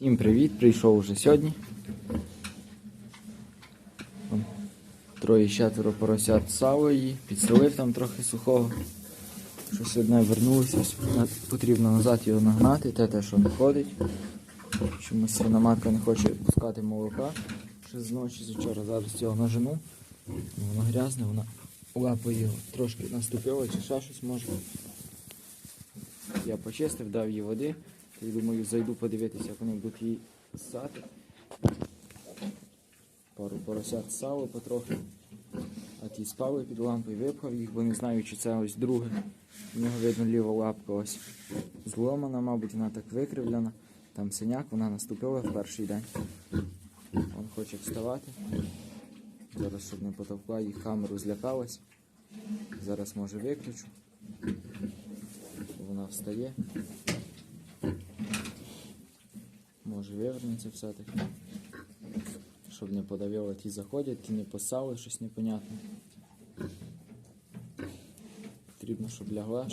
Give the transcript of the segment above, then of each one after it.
Всім привіт, прийшов уже сьогодні. Троє четверо поросят сало її, підстрелив там трохи сухого. Щось одне вернулося, потрібно назад його нагнати, те те, що не ходить. Чомусь свина матка не хоче пускати молока. Ще з ночі з вчора зараз його нажену. Воно грязне, вона лапою трошки наступила чи ще щось може. Я почистив, дав їй води. І думаю, зайду подивитися, як вони будуть її ссати. Пару поросят сало потрохи. А ті спали під лампою, випхав їх, бо не знаю, чи це ось друге. У нього видно ліва лапка ось зломана, мабуть, вона так викривлена. Там синяк, вона наступила в перший день. Він хоче вставати. Зараз, щоб не потовкла, їх камеру злякалась. Зараз може виключу. Вона встає. Може вивернеться все-таки. Щоб не подавило, ті заходять, ті не посали, щось непонятне. Потрібно, щоб лягла.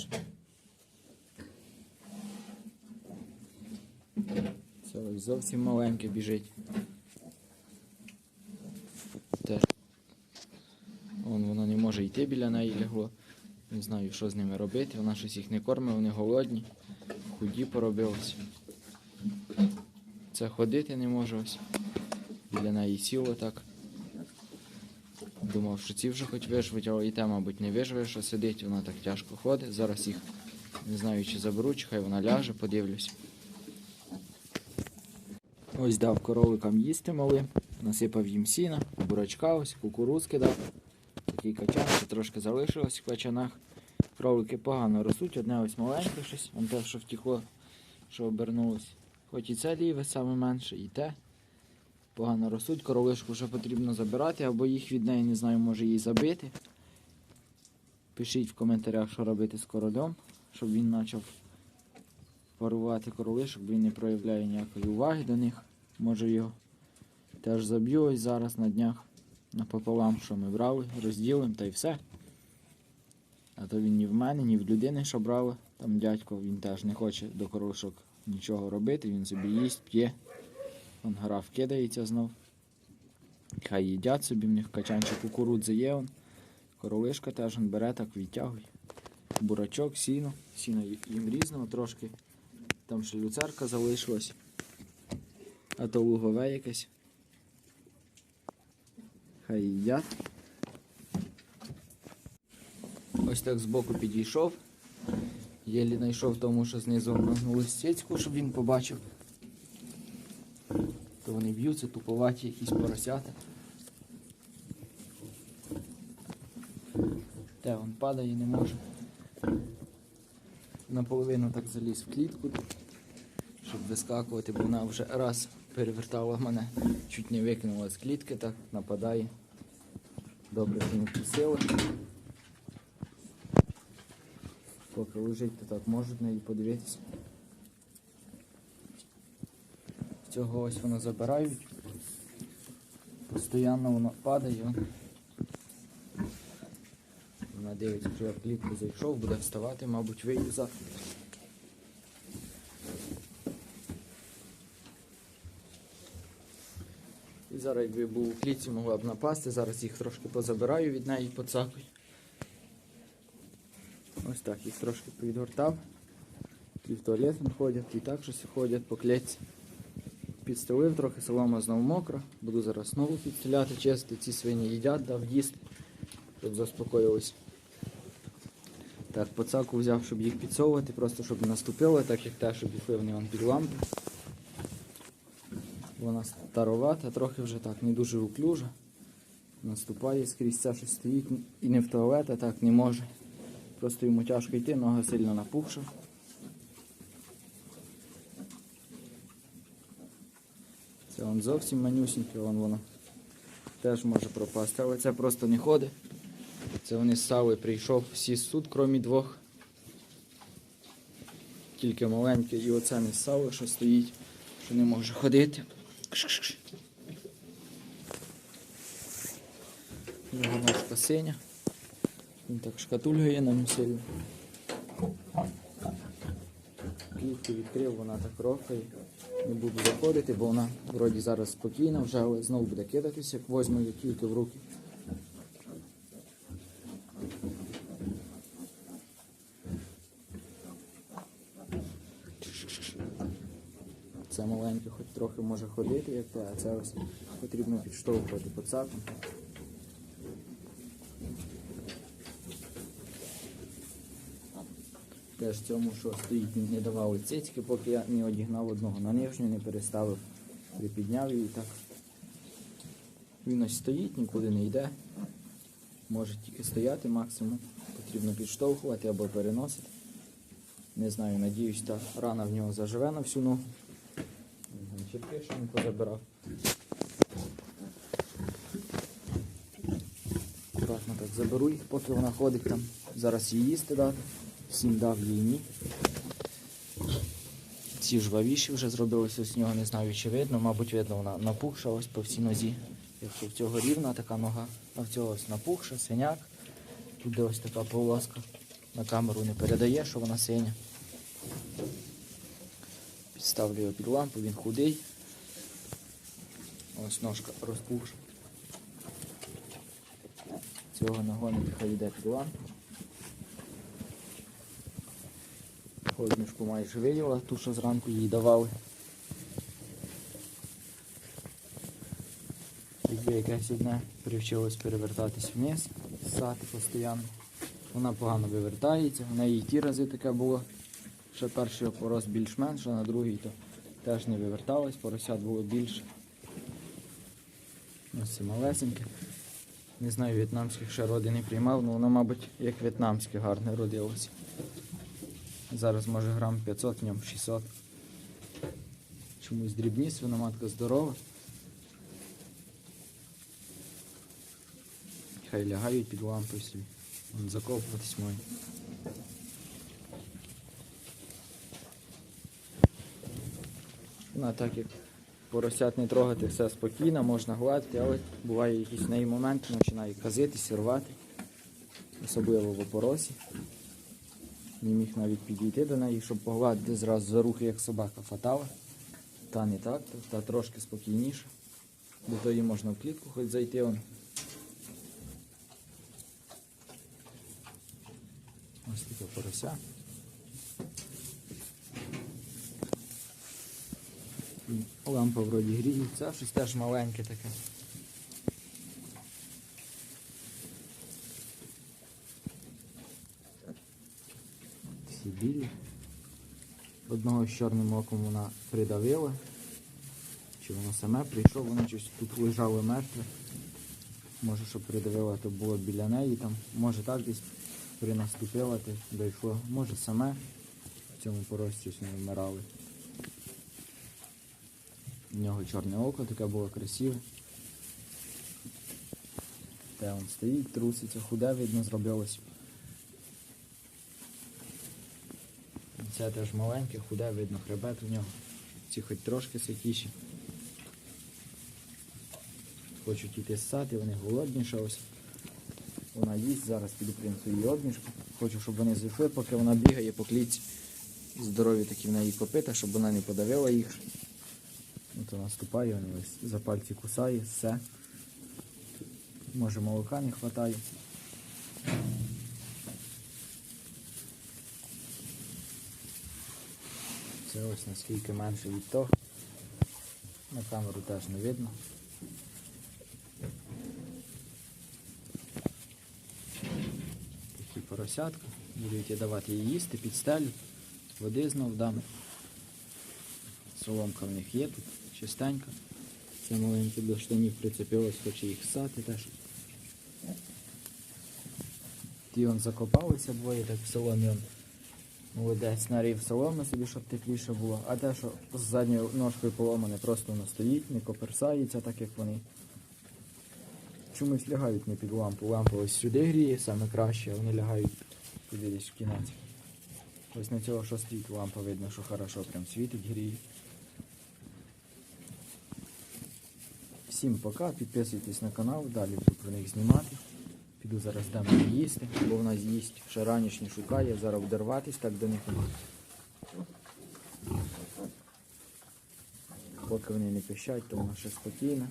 Це ось зовсім маленьке біжить. Теж. Вон воно не може йти біля неї лягло. Не знаю, що з ними робити. Вона щось їх не кормить, вони голодні, худі поробилися. Це ходити не може ось. Біля неї сіло так. Думав, що ці вже хоч виживуть, але і те, мабуть, не виживе, що сидить, вона так тяжко ходить. Зараз їх не знаю, чи заберу, чи хай вона ляже, подивлюсь. Ось дав коровикам їсти малим, насипав їм сіна, бурачка ось, кукурузки дав. Такий качан, ще трошки залишилось в качанах. Кролики погано ростуть, одне ось маленьке щось, вон те, що втекло, що обернулось. Хоч і це ліве саме менше, і те. Погано ростуть, королишку вже потрібно забирати, або їх від неї, не знаю, може її забити. Пишіть в коментарях, що робити з королем, щоб він почав парувати королишок, бо він не проявляє ніякої уваги до них. Може його теж заб'ю ось зараз на днях напополам, що ми брали, розділимо та й все. А то він ні в мене, ні в людини, що брали. Там дядько він теж не хоче до королишок нічого робити, він собі їсть, п'є. Вон граф кидається знов. Хай їдять собі, в них качанчик кукурудзи є. Он. Королишка теж он бере, так відтягує. Бурачок, сіно. Сіно їм різного трошки. Там ще люцерка залишилась. А то лугове якесь. Хай їдять. Ось так збоку підійшов. Єлі знайшов тому, що знизу нагнули стецьку, щоб він побачив. То вони б'ються, туповаті, якісь поросята. Те він падає, не може. Наполовину так заліз в клітку, щоб вискакувати, бо вона вже раз перевертала мене, чуть не викинула з клітки, так нападає. Добре, не вкусила. Поки лежить, то так можуть на неї подивитися. Цього ось воно забирають. Постоянно воно падає. Вона дивиться, що я в клітку зайшов, буде вставати, мабуть, вийду. І зараз, якби був у клітці, могла б напасти. Зараз їх трошки позабираю від неї поцакую. Так, їх трошки повідгортав. Ті в туалет ходять, і так щось ходять по клітці. Підстелив трохи, солома знову мокра. Буду зараз знову підстеляти, чистити. Ці свині їдять, дав їсти, щоб заспокоїлись. Так, поцаку взяв, щоб їх підсовувати, просто щоб наступили, так як те, щоб пішли вони вон під лампи. Вона старовата, трохи вже так, не дуже уклюжа. Наступає скрізь це, що стоїть і не в туалет, а так не може. Просто йому тяжко йти, нога сильно напухша. Це он зовсім манюсіньке, вон воно теж може пропасти, але це просто не ходить. Це вони ссали, прийшов всі суд, крім двох. Тільки маленьке і оце не ссало, що стоїть, що не може ходити. Його ножка синя. Він так шкатулює на ньому сильно. Клітку відкрив, вона так рохає. Не буду заходити, бо вона вроді зараз спокійна вже, але знову буде кидатися, як возьму її тільки в руки. Це маленьке хоч трохи може ходити, як те, а це ось потрібно підштовхувати по цапу. Теж цьому, що стоїть, не давали цицьки, поки я не одігнав одного на нижню, не переставив, припідняв її так. Він ось стоїть, нікуди не йде. Може тільки стояти максимум. Потрібно підштовхувати або переносити. Не знаю, надіюсь, та рана в нього заживе на всю ногу. Не позабирав. Аккуратно так заберу їх, поки вона ходить там. Зараз їй їсти дати. Всім дав їй ні. Ці жвавіші вже зробилися з нього, не знаю, чи видно. Мабуть, видно, вона напухша ось по всій нозі. Якщо в цього рівна така нога, а в цього ось напухша, синяк. Тут де ось така полоска. На камеру не передає, що вона синя. Підставлю його під лампу, він худий. Ось ножка розпухша. Цього нагонити хай йде під лампу. Ходнюшку майже виїла, ту, що зранку їй давали. Якби якесь одне привчилось перевертатись вниз, ссати постійно. Вона погано вивертається, в неї ті рази таке було. Ще перший опорос більш-менш, а на другий то теж не виверталась, поросят було більше. Ось це малесеньке. Не знаю, в'єтнамських ще роди не приймав, але воно, мабуть, як в'єтнамське гарне родилося. Зараз може грам 500, в ньому 600. Чомусь дрібні, свиноматка здорова. Хай лягають під лампою собі. Вон закопуватись можна. Ну, а так як поросят не трогати, все спокійно, можна гладити, але буває якісь неї моменти, починає казитися, рвати. Особливо в опоросі. Не міг навіть підійти до неї, щоб погладити зразу за руки, як собака фатала. Та не так, та трошки спокійніше. До тої можна в клітку хоч зайти. Он. Ось таке порося. Лампа вроді гріється, щось теж маленьке таке. Всі білі. Одного з чорним оком вона придавила. Чи воно саме прийшов, воно щось тут лежало мертве. Може, що придавила, то було біля неї там. Може так десь принаступила, то дійшло. Може саме в цьому порості не вмирали. У нього чорне око таке було красиве. Те він стоїть, труситься, худе, видно, зробилось. Це теж маленьке, худе, видно хребет у нього. Ці хоч трошки святіші. Хочуть йти ссати, вони голодніше ось. Вона їсть, зараз піду принесу її обніжку. Хочу, щоб вони зайшли, поки вона бігає по клітці. Здорові такі в неї копита, щоб вона не подавила їх. От вона ступає, вони ось за пальці кусає, все. Може молока не вистачає. Це ось наскільки менше від того. На камеру теж не видно. Такі поросятка. Будуть я давати їй їсти, підстелю, води знов дам. Соломка в них є тут, чистенька. Це маленьке до штанів прицепилось, хоче їх ссати теж. Ті он закопалися двоє, так в соломі молодець нарів соломи собі, щоб тепліше було. А те, що з задньою ножкою поломане, просто воно стоїть, не коперсається, так як вони. Чомусь лягають не під лампу. Лампа ось сюди гріє, саме краще, а вони лягають туди десь в кінець. Ось на цього, що стоїть лампа, видно, що хорошо прям світить, гріє. Всім пока, підписуйтесь на канал, далі буду про них знімати. Піду зараз там їсти, бо вона з'їсть ще ранішні шукає, зараз вдерватись так до них. поки вони не пищать, то воно ще спокійно.